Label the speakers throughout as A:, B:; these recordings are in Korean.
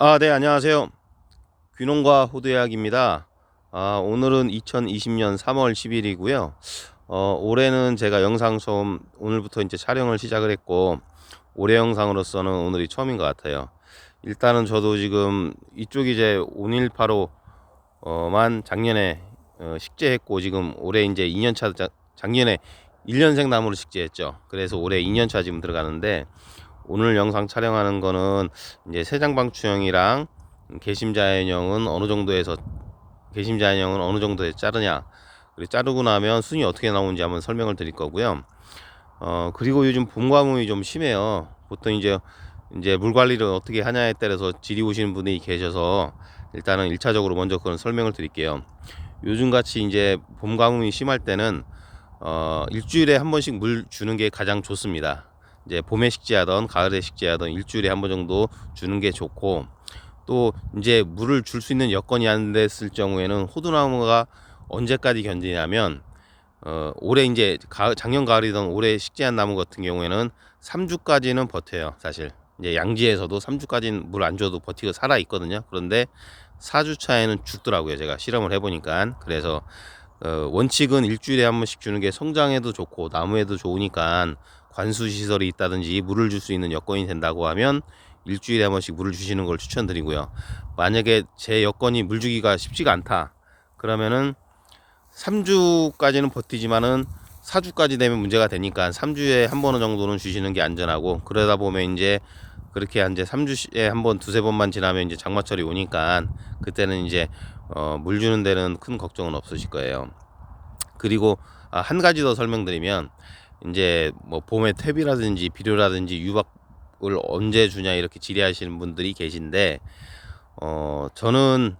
A: 아, 네, 안녕하세요. 귀농과 호두약입니다. 아, 오늘은 2020년 3월 10일이고요. 어, 올해는 제가 영상 처음 오늘부터 이제 촬영을 시작을 했고 올해 영상으로서는 오늘이 처음인 것 같아요. 일단은 저도 지금 이쪽 이제 5185 어만 작년에 어, 식재했고 지금 올해 이제 2년차 작년에 1년생 나무를 식재했죠. 그래서 올해 2년차 지금 들어가는데 오늘 영상 촬영하는 거는 이제 세장방추형이랑 개심자연형은 어느 정도에서 개심자연형은 어느 정도에 자르냐 그리고 자르고 나면 순이 어떻게 나오는지 한번 설명을 드릴 거고요. 어 그리고 요즘 봄 가뭄이 좀 심해요. 보통 이제 이제 물 관리를 어떻게 하냐에 따라서 질이 오시는 분이 계셔서 일단은 1차적으로 먼저 그런 설명을 드릴게요. 요즘 같이 이제 봄 가뭄이 심할 때는 어 일주일에 한 번씩 물 주는 게 가장 좋습니다. 이제 봄에 식재하던 가을에 식재하던 일주일에 한 번 정도 주는 게 좋고 또 이제 물을 줄 수 있는 여건이 안 됐을 경우에는 호두나무가 언제까지 견디냐면 어 올해 이제 가을, 작년 가을이던 올해 식재한 나무 같은 경우에는 3주까지는 버텨요 사실. 이제 양지에서도 3주까지는 물 안 줘도 버티고 살아 있거든요. 그런데 4주 차에는 죽더라고요 제가 실험을 해보니까. 그래서 어 원칙은 일주일에 한 번씩 주는 게 성장에도 좋고 나무에도 좋으니까 관수 시설이 있다든지 물을 줄 수 있는 여건이 된다고 하면 일주일에 한 번씩 물을 주시는 걸 추천드리고요. 만약에 제 여건이 물 주기가 쉽지가 않다. 그러면은 3주까지는 버티지만은 4주까지 되면 문제가 되니까 3주에 한 번 정도는 주시는 게 안전하고 그러다 보면 이제 그렇게 이제 3주에 한 번 두세 번만 지나면 이제 장마철이 오니까 그때는 이제 어, 물 주는 데는 큰 걱정은 없으실 거예요. 그리고 아, 한 가지 더 설명드리면 이제 뭐 봄에 퇴비라든지 비료라든지 유박을 언제 주냐 이렇게 질의하시는 분들이 계신데 어 저는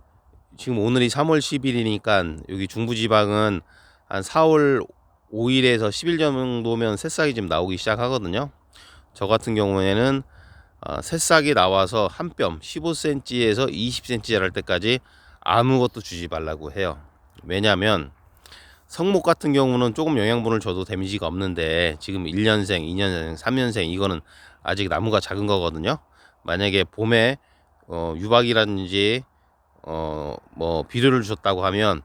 A: 지금 오늘이 3월 10일이니까 여기 중부지방은 한 4월 5일에서 10일 정도면 새싹이 좀 나오기 시작하거든요. 저 같은 경우에는 어, 새싹이 나와서 한 뼘 15cm에서 20cm 자랄 때까지 아무것도 주지 말라고 해요. 왜냐하면 성목 같은 경우는 조금 영양분을 줘도 데미지가 없는데 지금 1년생, 2년생, 3년생 이거는 아직 나무가 작은 거거든요. 만약에 봄에 어, 유박이라든지 어, 뭐 비료를 줬다고 하면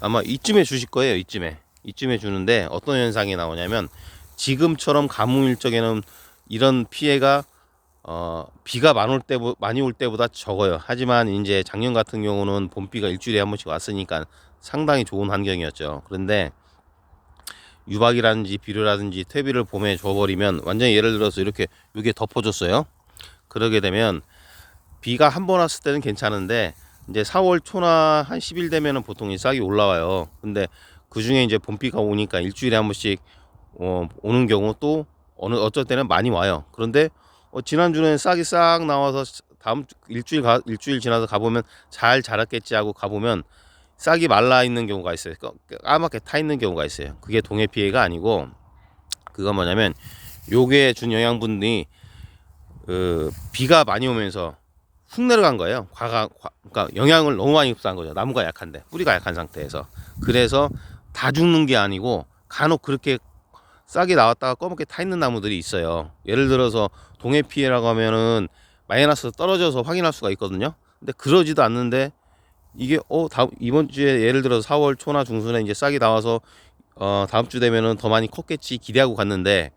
A: 아마 이쯤에 주실 거예요. 이쯤에 이쯤에 주는데 어떤 현상이 나오냐면 지금처럼 가뭄 일 적에는 이런 피해가 어, 비가 올 때, 많이 올 때보다 적어요. 하지만 이제 작년 같은 경우는 봄비가 일주일에 한 번씩 왔으니까 상당히 좋은 환경이었죠. 그런데 유박이라든지 비료라든지 퇴비를 봄에 줘버리면 완전히 예를 들어서 이렇게 이게 덮어줬어요. 그러게 되면 비가 한 번 왔을 때는 괜찮은데 이제 4월 초나 한 10일 되면은 보통 이 싹이 올라와요. 근데 그 중에 이제 봄비가 오니까 일주일에 한 번씩 어, 오는 경우 또 어느 어쩔 때는 많이 와요. 그런데 어, 지난 주는 싹이 싹 나와서 다음 주, 일주일 가, 일주일 지나서 가보면 잘 자랐겠지 하고 가보면 싹이 말라 있는 경우가 있어요. 까맣게 타 있는 경우가 있어요. 그게 동해 피해가 아니고 그거 뭐냐면 요게 준 영양분이 그 비가 많이 오면서 훅 내려간 거예요. 과가 그러니까 영양을 너무 많이 흡수한 거죠. 나무가 약한데 뿌리가 약한 상태에서 그래서 다 죽는 게 아니고 간혹 그렇게 싹이 나왔다가 검게 타 있는 나무들이 있어요. 예를 들어서 동해 피해라고 하면은 마이너스 떨어져서 확인할 수가 있거든요. 근데 그러지도 않는데 이게 어 다음 이번 주에 예를 들어서 4월 초나 중순에 이제 싹이 나와서 어 다음 주 되면은 더 많이 컸겠지 기대하고 갔는데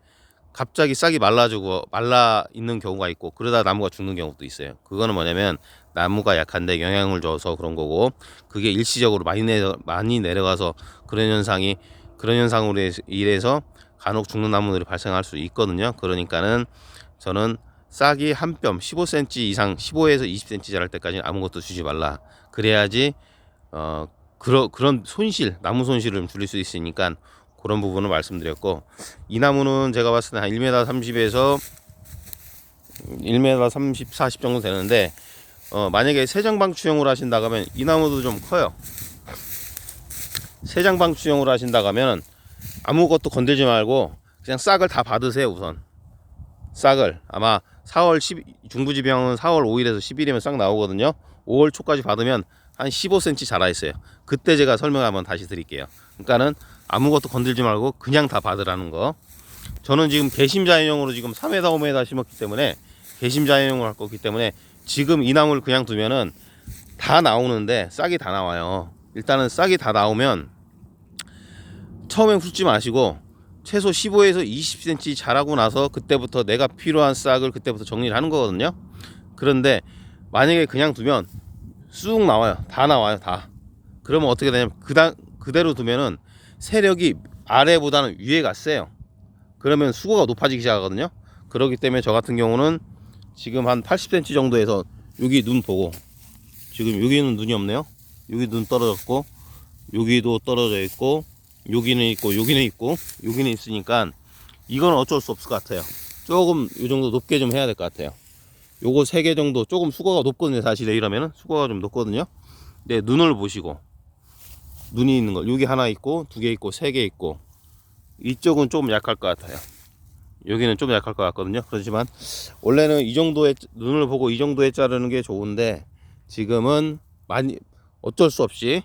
A: 갑자기 싹이 말라지고 말라 있는 경우가 있고 그러다 나무가 죽는 경우도 있어요. 그거는 뭐냐면 나무가 약한데 영향을 줘서 그런 거고 그게 일시적으로 많이 내려 많이 내려가서 그런 현상이 그런 현상으로 인해서 간혹 죽는 나무들이 발생할 수 있거든요. 그러니까는 저는 싹이 한 뼘 15cm 이상 15에서 20cm 자랄 때까지는 아무것도 주지 말라. 그래야지 어 그런 그런 손실 나무 손실을 좀 줄일 수 있으니까 그런 부분을 말씀드렸고 이 나무는 제가 봤을 때 한 1m 30에서 1m 30, 40 정도 되는데 어 만약에 세장방추형으로 하신다고 하면 이 나무도 좀 커요. 세장방추형으로 하신다고 하면 아무것도 건들지 말고 그냥 싹을 다 받으세요 우선. 싹을. 아마 4월 10 중부지병은 4월 5일에서 10일이면 싹 나오거든요 5월 초까지 받으면 한 15cm 자라 있어요 그때 제가 설명 한번 다시 드릴게요 그러니까는 아무것도 건들지 말고 그냥 다 받으라는 거 저는 지금 개심자연형으로 지금 3m 5m 심었기 때문에 개심자용을 할 거기 때문에 지금 이 나무를 그냥 두면은 다 나오는데 싹이 다 나와요. 일단은 싹이 다 나오면 처음엔 훑지 마시고 최소 15에서 20cm 자라고 나서 그때부터 내가 필요한 싹을 그때부터 정리를 하는 거거든요. 그런데 만약에 그냥 두면 쑥 나와요. 다 나와요. 다. 그러면 어떻게 되냐면 그다, 그대로 두면은 세력이 아래보다는 위에가 세요. 그러면 수고가 높아지기 시작하거든요. 그렇기 때문에 저 같은 경우는 지금 한 80cm 정도에서 여기 눈 보고 지금 여기는 눈이 없네요. 여기 눈 떨어졌고 여기도 떨어져 있고 여기는 있고 여기는 있고 여기는 있으니까 이건 어쩔 수 없을 것 같아요. 조금 이 정도 높게 좀 해야 될 것 같아요. 요거 세 개 정도 조금 수거가 높거든요. 사실 이러면은 수거가 좀 높거든요. 네, 눈을 보시고 눈이 있는 거 여기 하나 있고 두 개 있고 세 개 있고 이쪽은 좀 약할 것 같아요. 여기는 좀 약할 것 같거든요. 그렇지만 원래는 이 정도의 눈을 보고 이 정도에 자르는 게 좋은데 지금은 많이 어쩔 수 없이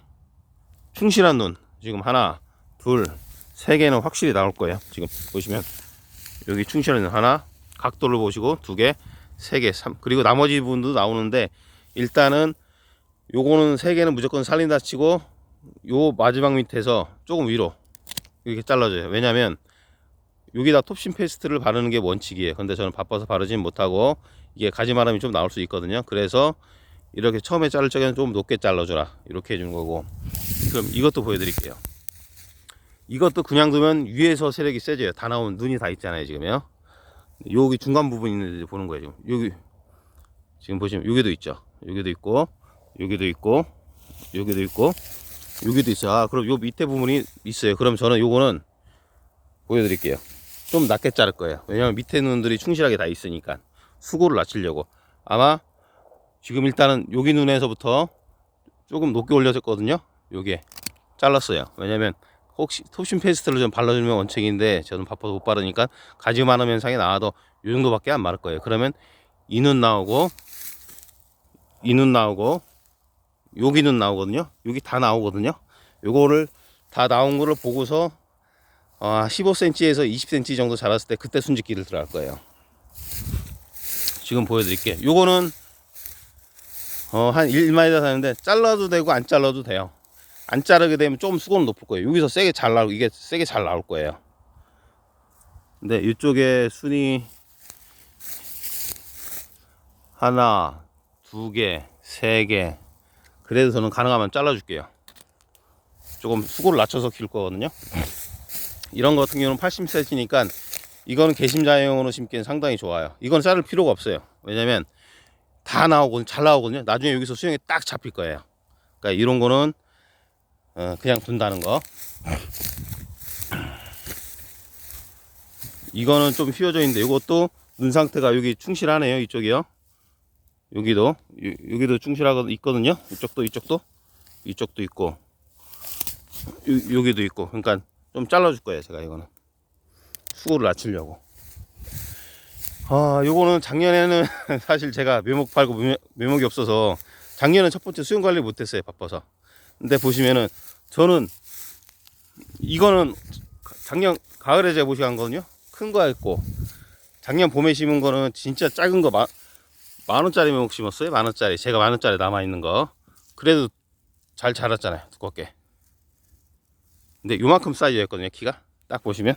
A: 충실한 눈 지금 하나 둘 세 개는 확실히 나올 거예요. 지금 보시면 여기 충실한 눈 하나 각도를 보시고 두 개, 세 개, 삼 그리고 나머지 부분도 나오는데 일단은 요거는 세 개는 무조건 살린다 치고 요 마지막 밑에서 조금 위로 이렇게 잘라줘요. 왜냐면 여기다 톱신 페이스트를 바르는 게 원칙이에요. 근데 저는 바빠서 바르진 못하고 이게 가지마름이 좀 나올 수 있거든요. 그래서 이렇게 처음에 자를 적에는 좀 높게 잘라줘라. 이렇게 해주는 거고. 그럼 이것도 보여드릴게요. 이것도 그냥 두면 위에서 세력이 세져요. 다 나오면 눈이 다 있잖아요. 지금요. 여기 중간 부분 있는데 보는 거예요. 여기 지금 보시면 여기도 있죠. 여기도 있고 여기도 있고 여기도 있고 여기도 있어요. 아, 그럼 요 밑에 부분이 있어요. 그럼 저는 요거는 보여드릴게요. 좀 낮게 자를 거예요. 왜냐면 밑에 눈들이 충실하게 다 있으니까 수고를 낮추려고 아마 지금 일단은 여기 눈에서부터 조금 높게 올려졌거든요. 요게 잘랐어요. 왜냐면 혹시 톱신 페이스트를 좀 발라주면 원칙인데 저는 바빠서 못 바르니까 가지 많은 현상이 나와도 요 정도밖에 안 마를 거예요. 그러면 이 눈 나오고 이 눈 나오고 여기 눈 나오거든요. 여기 다 나오거든요. 요거를 다 나온 거를 보고서 아, 15cm에서 20cm 정도 자랐을 때 그때 순직기를 들어갈 거예요. 지금 보여드릴게요. 요거는 어, 한 1마이다 사는데 잘라도 되고 안 잘라도 돼요. 안 자르게 되면 좀 수고는 높을 거예요. 여기서 세게 잘 나올 이게 세게 잘 나올 거예요. 근데 이쪽에 순이 하나, 두 개, 세 개. 그래도 저는 가능하면 잘라줄게요. 조금 수고를 낮춰서 키울 거거든요. 이런 거 같은 경우는 80cm니까 이거는 개심자용으로 심기엔 상당히 좋아요. 이건 자를 필요가 없어요. 왜냐면 다 나오고 잘 나오거든요. 나중에 여기서 수영이 딱 잡힐 거예요. 그러니까 이런 거는 어, 그냥 둔다는 거. 이거는 좀 휘어져 있는데 이것도 눈 상태가 여기 충실하네요. 이쪽이요. 여기도 요- 여기도 충실하거 있거든요. 이쪽도 이쪽도 이쪽도 있고 요, 여기도 있고 그러니까 좀 잘라줄 거예요. 제가 이거는 수고를 낮추려고. 아, 요거는 작년에는 사실 제가 묘목 팔고 묘- 묘목이 없어서 작년은 첫 번째 수영 관리 못했어요. 바빠서. 근데 보시면은 저는 이거는 작년 가을에 제가 모시간 거거든요. 큰거 있고 작년 봄에 심은 거는 진짜 작은 거 만, 만 원짜리 묘목 심었어요. 만 원짜리 제가 만 원짜리 남아 있는 거. 그래도 잘 자랐잖아요. 두껍게. 근데 요만큼 사이즈였거든요. 키가 딱 보시면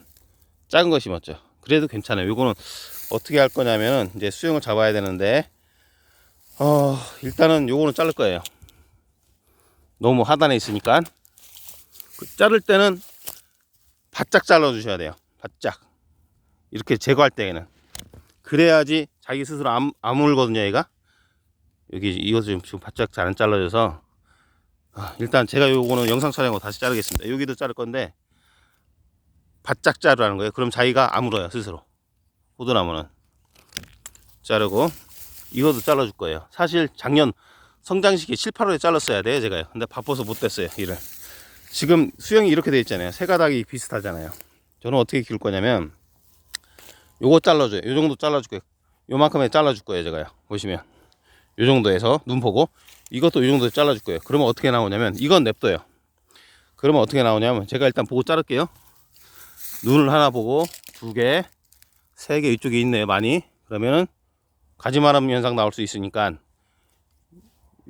A: 작은 거 심었죠. 그래도 괜찮아요. 요거는 어떻게 할 거냐면은 이제 수영을 잡아야 되는데 어 일단은 요거는 자를 거예요. 너무 하단에 있으니까 그 자를 때는 바짝 잘라 주셔야 돼요. 바짝 이렇게 제거할 때에는 그래야지 자기 스스로 안, 아물거든요. 얘가 여기 이거 지금 지금 바짝 잘 안 잘라져서 아, 일단 제가 요거는 영상 촬영으로 다시 자르겠습니다. 여기도 자를 건데 바짝 자르라는 거예요. 그럼 자기가 아물어요 스스로. 호두나무는 자르고 이것도 잘라 줄 거예요. 사실 작년 성장시기 7, 8월에 잘랐어야 돼요 제가요. 근데 바빠서 못 됐어요 일을. 지금 수영이 이렇게 돼 있잖아요. 세 가닥이 비슷하잖아요. 저는 어떻게 키울 거냐면 요거 잘라줘요. 요 정도 잘라줄 거예요. 요만큼에 잘라줄 거예요 제가요. 보시면 요 정도에서 눈 보고 이것도 이 정도 잘라줄 거예요. 그러면 어떻게 나오냐면 이건 냅둬요. 그러면 어떻게 나오냐면 제가 일단 보고 자를게요. 눈을 하나 보고 두 개, 세 개 이쪽에 있네요. 많이. 그러면은 가지마름 현상 나올 수 있으니까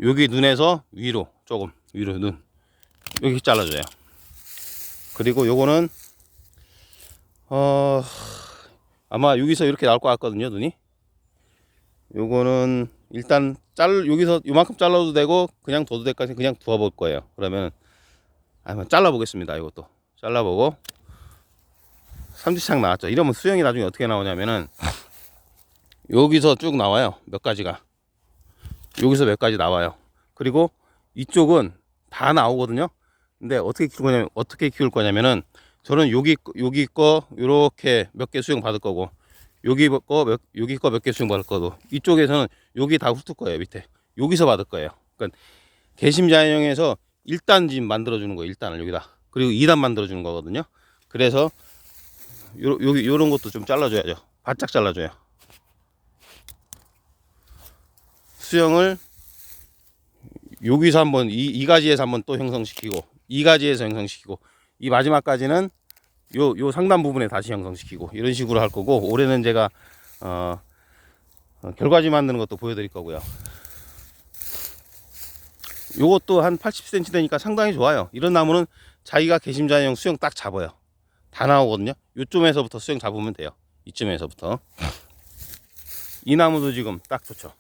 A: 여기 눈에서 위로 조금 위로 눈 여기 잘라줘요. 그리고 요거는 어 아마 여기서 이렇게 나올 것 같거든요 눈이. 요거는 일단 잘 여기서 요만큼 잘라도 되고 그냥 둬도 될까지 그냥 두어 볼 거예요. 그러면 한번 잘라 보겠습니다. 이것도 잘라 보고 삼지창 나왔죠. 이러면 수영이 나중에 어떻게 나오냐면은 여기서 쭉 나와요. 몇 가지가 여기서 몇 가지 나와요. 그리고 이쪽은 다 나오거든요. 근데 어떻게 키울 거냐면 어떻게 키울 거냐면은 저는 여기 거- 여기 거 요렇게 몇 개 수용 받을 거고 여기 거 몇, 여기 거 몇 개 수용 받을 거고 이쪽에서는 여기 다 훑을 거예요 밑에 여기서 받을 거예요. 그러니까 개심자연형에서 1단 집 만들어 주는 거예요. 1단을 여기다 그리고 2단 만들어 주는 거거든요. 그래서 요, 여기 요런 것도 좀 잘라 줘야죠. 바짝 잘라 줘요. 수영을 여기서 한번 이, 이 가지에서 한번 또 형성시키고 이 가지에서 형성시키고 이 마지막까지는 요, 요 상단 부분에 다시 형성시키고 이런 식으로 할 거고 올해는 제가 어, 어, 결과지 만드는 것도 보여드릴 거고요. 요것도 한 80cm 되니까 상당히 좋아요. 이런 나무는 자기가 개심자형 수영 딱 잡아요. 다 나오거든요. 요쯤에서부터 수영 잡으면 돼요. 이쯤에서부터. 이 나무도 지금 딱 좋죠.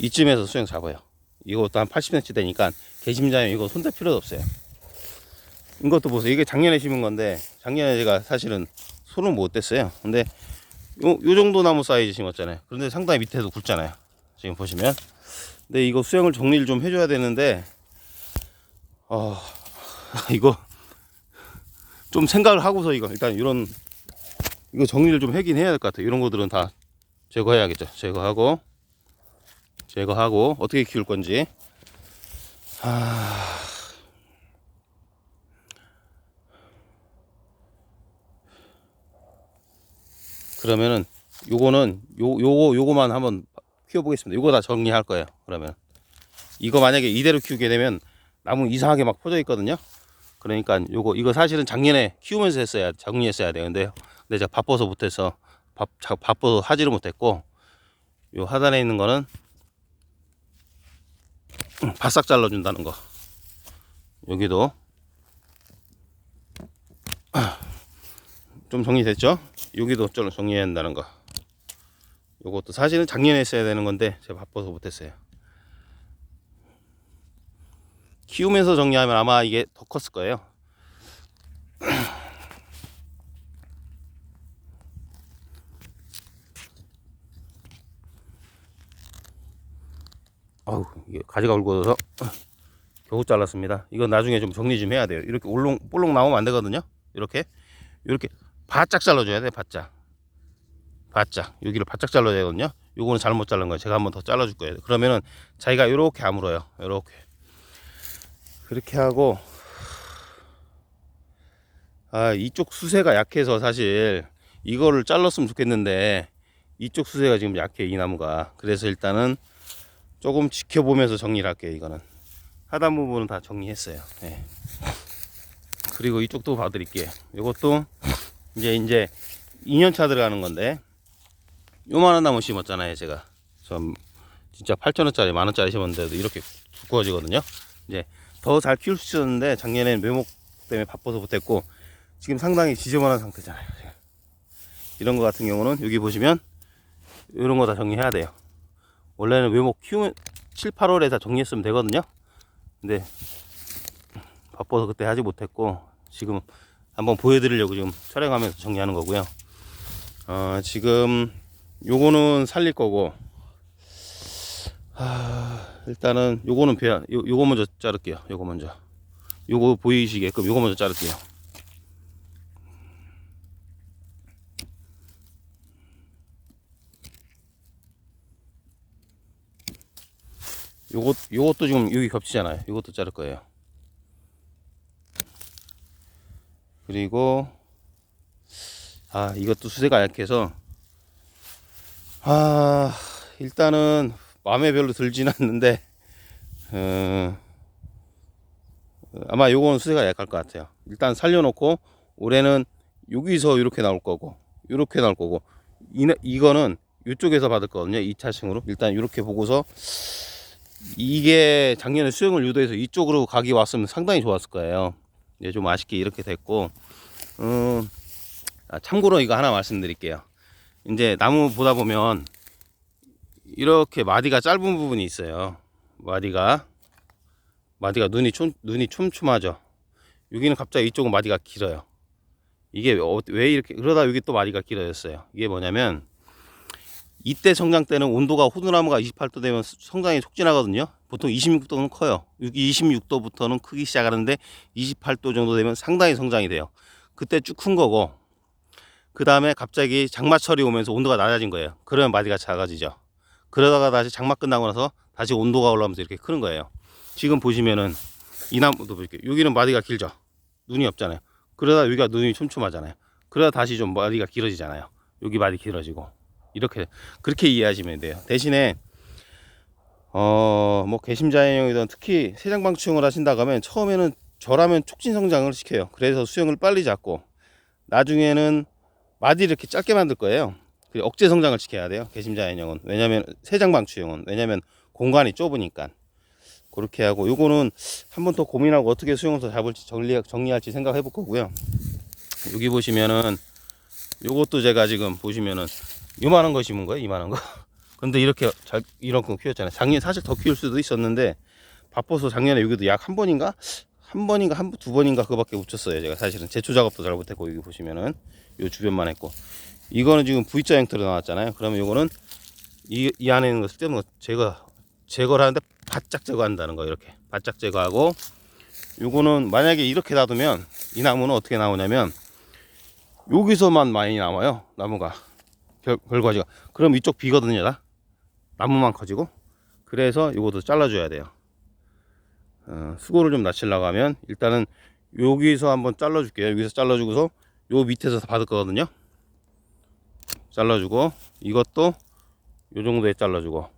A: 이쯤에서 수영 잡아요. 이것도 한 80cm 되니까 개심자형 이거 손댈 필요도 없어요. 이것도 보세요. 이게 작년에 심은 건데 작년에 제가 사실은 손을 못 댔어요. 근데 요, 요 정도 나무 사이즈 심었잖아요. 그런데 상당히 밑에도 굵잖아요. 지금 보시면. 근데 이거 수영을 정리를 좀 해줘야 되는데 어, 이거 좀 생각을 하고서 이거 일단 이런 이거 정리를 좀 하긴 해야 될 것 같아요. 이런 것들은 다 제거해야겠죠. 제거하고 제거하고 어떻게 키울 건지. 아... 그러면은 요거는 요 요거 요거만 한번 키워 보겠습니다. 요거 다 정리할 거예요. 그러면 이거 만약에 이대로 키우게 되면 나무 이상하게 막 퍼져 있거든요. 그러니까 요거 이거 사실은 작년에 키우면서 했어야 정리했어야 되는데요. 근데 제가 바빠서 못해서 바, 자- 바빠서 하지를 못했고 요 하단에 있는 거는 바싹 잘라준다는 거. 여기도 좀 정리됐죠? 여기도 좀 정리해야 한다는 거. 요것도 사실은 작년에 했어야 되는 건데 제가 바빠서 못했어요. 키우면서 정리하면 아마 이게 더 컸을 거예요. 아우 이게 가지가 굵어서 겨우 잘랐습니다. 이거 나중에 좀 정리 좀 해야 돼요. 이렇게 올롱 볼록 나오면 안 되거든요. 이렇게 이렇게 바짝 잘라줘야 돼. 바짝 바짝 여기를 바짝 잘라야 되거든요. 요거는 잘못 자른 거예요. 제가 한번 더 잘라줄 거예요. 그러면은 자기가 이렇게 아물어요. 이렇게 그렇게 하고 아 이쪽 수세가 약해서 사실 이거를 잘랐으면 좋겠는데 이쪽 수세가 지금 약해 이 나무가 그래서 일단은 조금 지켜보면서 정리를 할게요 이거는. 하단 부분은 다 정리했어요. 예. 그리고 이쪽도 봐드릴게요. 이것도 이제 이제 2년차 들어가는 건데 요만한 나무 심었잖아요 제가. 좀 진짜 8천원짜리 만원짜리 심었는데도 이렇게 두꺼워지거든요. 이제 더 잘 키울 수 있었는데 작년에는 묘목 때문에 바빠서 못했고 지금 상당히 지저분한 상태잖아요. 이런 거 같은 경우는 여기 보시면 이런 거 다 정리해야 돼요 원래는 묘목 키우면 7, 8월에 다 정리했으면 되거든요. 근데 바빠서 그때 하지 못했고 지금 한번 보여드리려고 지금 촬영하면서 정리하는 거고요. 어, 지금 요거는 살릴 거고 하, 일단은 요거는 배야 요, 요거 먼저 자를게요. 요거 먼저. 요거 보이시게끔 요거 먼저 자를게요 요것 요것도 지금 여기 겹치잖아요 요것도 자를 거예요 그리고 아 이것도 수세가 약해서 아 일단은 마음에 별로 들진 않는데 어, 아마 요거는 수세가 약할 것 같아요 일단 살려놓고 올해는 여기서 이렇게 나올 거고 이렇게 나올 거고 이, 이거는 이쪽에서 받을 거거든요. 2차층으로. 일단 이렇게 보고서 이게 작년에 수영을 유도해서 이쪽으로 각이 왔으면 상당히 좋았을 거예요. 이제 좀 아쉽게 이렇게 됐고, 음, 아, 참고로 이거 하나 말씀드릴게요. 이제 나무 보다 보면 이렇게 마디가 짧은 부분이 있어요. 마디가 마디가 눈이 촘 눈이 촘촘하죠. 여기는 갑자기 이쪽은 마디가 길어요. 이게 어- 왜 이렇게 그러다 여기 또 마디가 길어졌어요. 이게 뭐냐면 이때 성장 때는 온도가 호두나무가 28도 되면 성장이 촉진하거든요. 보통 26도는 커요. 여기 26도부터는 크기 시작하는데 28도 정도 되면 상당히 성장이 돼요. 그때 쭉 큰 거고 그 다음에 갑자기 장마철이 오면서 온도가 낮아진 거예요. 그러면 마디가 작아지죠. 그러다가 다시 장마 끝나고 나서 다시 온도가 올라오면서 이렇게 크는 거예요. 지금 보시면은 이 나무도 볼게요. 여기는 마디가 길죠. 눈이 없잖아요. 그러다 여기가 눈이 촘촘하잖아요. 그러다 다시 좀 마디가 길어지잖아요. 여기 마디 길어지고 이렇게 그렇게 이해하시면 돼요. 대신에 어 뭐 개심자연형이든 특히 세장방충을 하신다고 하면 처음에는 저라면 촉진 성장을 시켜요. 그래서 수영을 빨리 잡고 나중에는 마디를 이렇게 짧게 만들 거예요. 그 억제 성장을 시켜야 돼요. 개심자연형은 왜냐면 세장방충은 왜냐면 공간이 좁으니까 그렇게 하고 요거는 한 번 더 고민하고 어떻게 수영을 더 잡을지 정리, 정리할지 생각해 볼 거고요. 여기 보시면은 요것도 제가 지금 보시면은 요만한 거 심은 거예요. 이만한 거. 근데 이렇게 잘 이만큼 키웠잖아요. 작년 사실 더 키울 수도 있었는데 바빠서 작년에 여기도 약 한 번인가 한 번인가 한 두 번인가 그거밖에 못 쳤어요. 제가 사실은 제초 작업도 잘 못했고 여기 보시면은 요 주변만 했고 이거는 지금 V자 형태로 나왔잖아요. 그러면 요거는 이, 이 안에 있는 것을 떼는 거 제거 제거를 하는데 바짝 제거한다는 거 이렇게 바짝 제거하고 요거는 만약에 이렇게 놔두면 이 나무는 어떻게 나오냐면 여기서만 많이 남아요 나무가. 결, 결과지가. 그럼 이쪽 비거든요 다. 나무만 커지고. 그래서 요것도 잘라줘야 돼요. 어, 수고를 좀 낮추려고 하면 일단은 여기서 한번 잘라줄게요. 여기서 잘라주고서 요 밑에서 받을 거거든요. 잘라주고 이것도 요 정도에 잘라주고.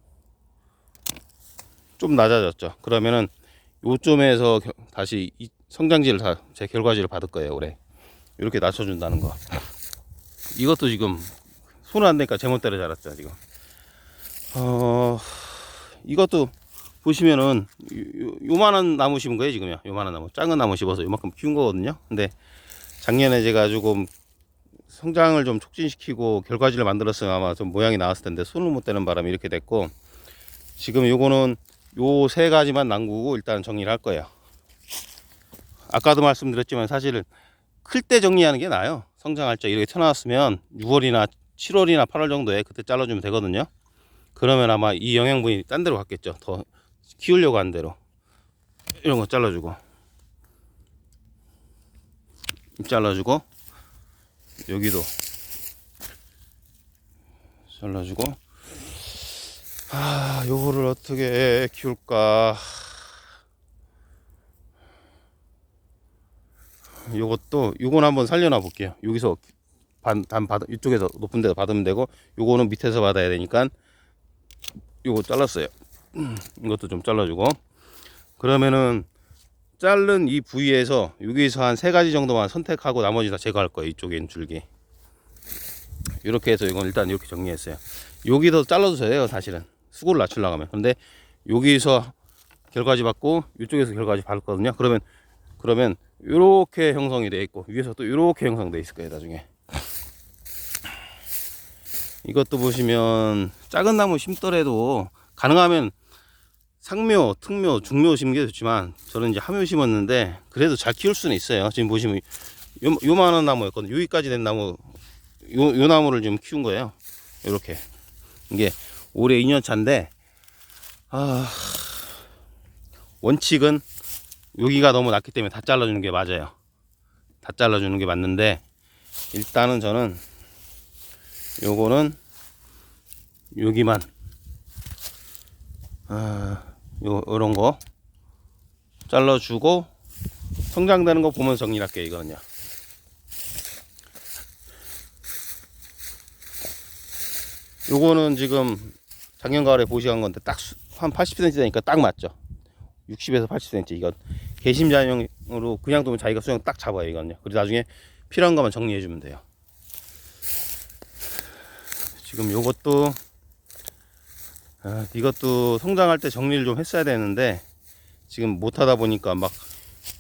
A: 좀 낮아졌죠. 그러면은 요쯤에서 겨- 다시 이 성장지를 다 제 결과지를 받을 거예요. 올해 이렇게 낮춰준다는 거. 이것도 지금 손을 안 대니까 제멋대로 자랐죠 지금. 어 이것도 보시면은 요, 요- 요만한 나무 심은 거예요 지금요. 요만한 나무 작은 나무 심어서 요만큼 키운 거거든요. 근데 작년에 제가 조금 성장을 좀 촉진시키고 결과지를 만들었으면 아마 좀 모양이 나왔을 텐데 손을 못 대는 바람에 이렇게 됐고 지금 요거는 요 세 가지만 남기고 일단 정리를 할 거예요. 아까도 말씀드렸지만 사실은 클 때 정리하는 게 나아요. 성장할 때 이렇게 튀어나왔으면 6월이나 7월이나 8월 정도에 그때 잘라주면 되거든요. 그러면 아마 이 영양분이 딴 데로 갔겠죠. 더 키우려고 한 대로. 이런 거 잘라주고. 잘라주고. 여기도 잘라주고. 아, 요거를 어떻게 키울까? 요것도 요건 한번 살려놔 볼게요. 여기서 반, 단 받, 이쪽에서 높은 데서 받으면 되고 요거는 밑에서 받아야 되니까 요거 잘랐어요. 이것도 좀 잘라주고 그러면은 자른 이 부위에서 여기서 한 세 가지 정도만 선택하고 나머지 다 제거할 거예요. 이쪽에 있는 줄기. 이렇게 해서 이건 일단 이렇게 정리했어요. 여기서 잘라도 돼요, 사실은. 수고를 낮추려고 하면. 근데 여기서 결과지 받고 이쪽에서 결과지 받았거든요. 그러면 그러면 이렇게 형성이 돼 있고 위에서 또 이렇게 형성돼 있을 거예요, 나중에. 이것도 보시면 작은 나무 심더라도 가능하면 상묘, 특묘, 중묘 심는 게 좋지만 저는 이제 하묘 심었는데 그래도 잘 키울 수는 있어요. 지금 보시면 요, 요만한 나무였거든요. 여기까지 된 나무 요, 요 나무를 지금 키운 거예요. 이렇게 이게 올해 2년 차인데 아 원칙은 여기가 너무 낮기 때문에 다 잘라주는 게 맞아요. 다 잘라주는 게 맞는데 일단은 저는 요거는 여기만 아, 요 요런 거 잘라주고 성장되는 거 보면서 정리할게요 이거는요. 요거는 지금 작년 가을에 보시한 건데 딱 한 80cm 되니까 딱 맞죠. 60에서 80cm 이건 개심자형으로 그냥 두면 자기가 수영 딱 잡아요 이건요. 그리고 나중에 필요한 것만 정리해 주면 돼요. 지금 요것도 아, 이것도 성장할 때 정리를 좀 했어야 되는데 지금 못 하다 보니까 막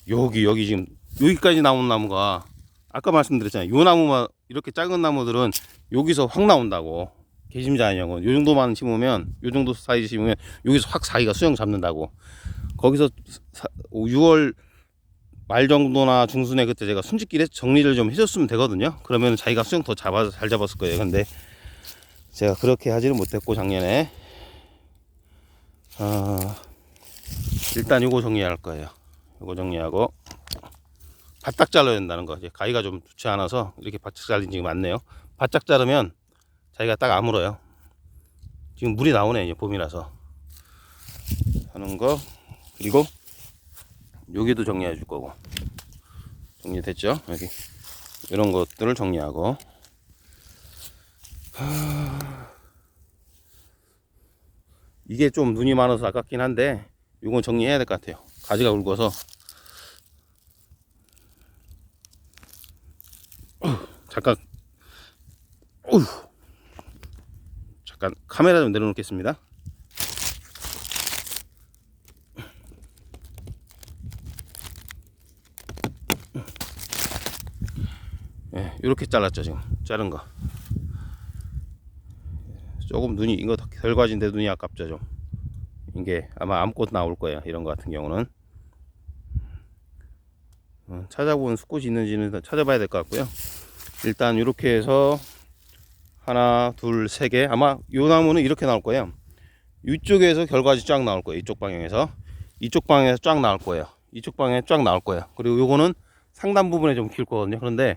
A: 여기 여기 지금 여기까지 나온 나무가 아까 말씀드렸잖아요. 요 나무만 이렇게 작은 나무들은 여기서 확 나온다고. 개심자연형은 요 정도만 심으면 요 정도 사이즈 심으면 여기서 확 사이가 수영 잡는다고. 거기서 6월 말 정도나 중순에 그때 제가 순직길에 정리를 좀 해줬으면 되거든요. 그러면 자기가 수영 더 잡아서 잘 잡았을 거예요. 근데 제가 그렇게 하지는 못했고 작년에 아, 일단 요거 정리할 거예요. 요거 정리하고 바짝 잘라야 된다는 거. 이제 가위가 좀 좋지 않아서 이렇게 바짝 잘린 지금 많네요. 바짝 자르면 자기가 딱 아물어요. 지금 물이 나오네 이제 봄이라서 하는 거 그리고 여기도 정리해 줄 거고 정리됐죠? 여기 이런 것들을 정리하고 하... 이게 좀 눈이 많아서 아깝긴 한데 이건 정리해야 될 것 같아요. 가지가 굵어서 잠깐. 잠깐 카메라 좀 내려놓겠습니다. 예, 이렇게 잘랐죠 지금 자른 거. 조금 눈이 이거 덜 과진데 눈이 아깝죠 좀. 이게 아마 암꽃 나올 거예요 이런 거 같은 경우는. 어, 찾아본 수꽃이 있는지는 찾아봐야 될 것 같고요. 일단 이렇게 해서 하나, 둘, 세 개. 아마 요 나무는 이렇게 나올 거예요. 이쪽에서 결과지 쫙 나올 거예요. 이쪽 방향에서. 이쪽 방향에서 쫙 나올 거예요. 이쪽 방향에 쫙 나올 거예요. 그리고 요거는 상단 부분에 좀 길 거거든요. 그런데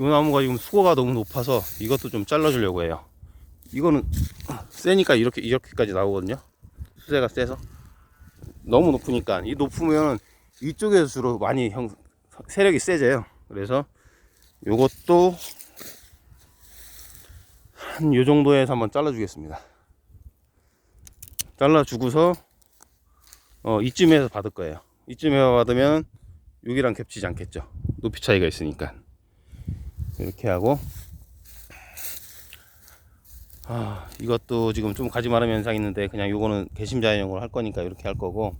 A: 요 나무가 지금 수고가 너무 높아서 이것도 좀 잘라주려고 해요. 이거는 세니까 이렇게, 이렇게까지 나오거든요. 수세가 세서. 너무 높으니까. 이 높으면 이쪽에서 주로 많이 형, 세력이 세져요. 그래서 요것도 한 요 정도에서 한번 잘라 주겠습니다. 잘라 주고서 어 이쯤에서 받을 거예요. 이쯤에서 받으면 여기랑 겹치지 않겠죠. 높이 차이가 있으니까. 이렇게 하고 아, 이것도 지금 좀 가지 마름 현상 있는데 그냥 요거는 개심자연용으로 할 거니까 이렇게 할 거고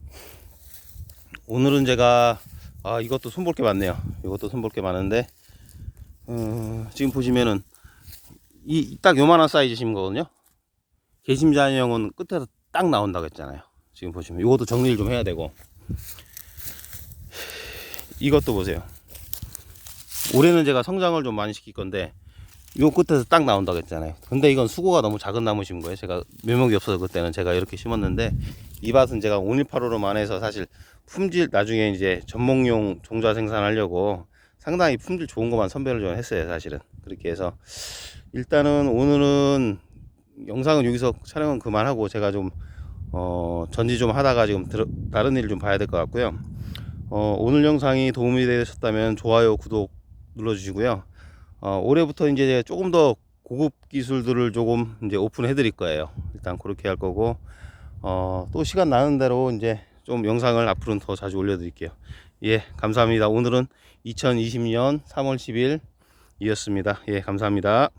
A: 오늘은 제가 아 이것도 손볼 게 많네요. 이것도 손볼 게 많은데 어, 지금 보시면은 이 딱 요만한 사이즈 심은 거거든요. 개심자연형은 끝에서 딱 나온다고 했잖아요. 지금 보시면 이것도 정리를 좀 해야 되고 이것도 보세요. 올해는 제가 성장을 좀 많이 시킬 건데 요 끝에서 딱 나온다고 했잖아요. 근데 이건 수고가 너무 작은 나무 심은 거예요. 제가 묘목이 없어서 그때는 제가 이렇게 심었는데 이 밭은 제가 5185로만 해서 사실 품질 나중에 이제 전목용 종자 생산하려고 상당히 품질 좋은 것만 선별을 좀 했어요. 사실은 그렇게 해서 일단은 오늘은 영상은 여기서 촬영은 그만하고 제가 좀 어, 전지 좀 하다가 지금 들어, 다른 일 좀 봐야 될 것 같고요. 어, 오늘 영상이 도움이 되셨다면 좋아요, 구독 눌러주시고요. 어, 올해부터 이제 조금 더 고급 기술들을 조금 이제 오픈해 드릴 거예요. 일단 그렇게 할 거고, 어, 또 시간 나는 대로 이제 좀 영상을 앞으로는 더 자주 올려 드릴게요. 예, 감사합니다. 오늘은 2020년 3월 10일 이었습니다. 예, 감사합니다.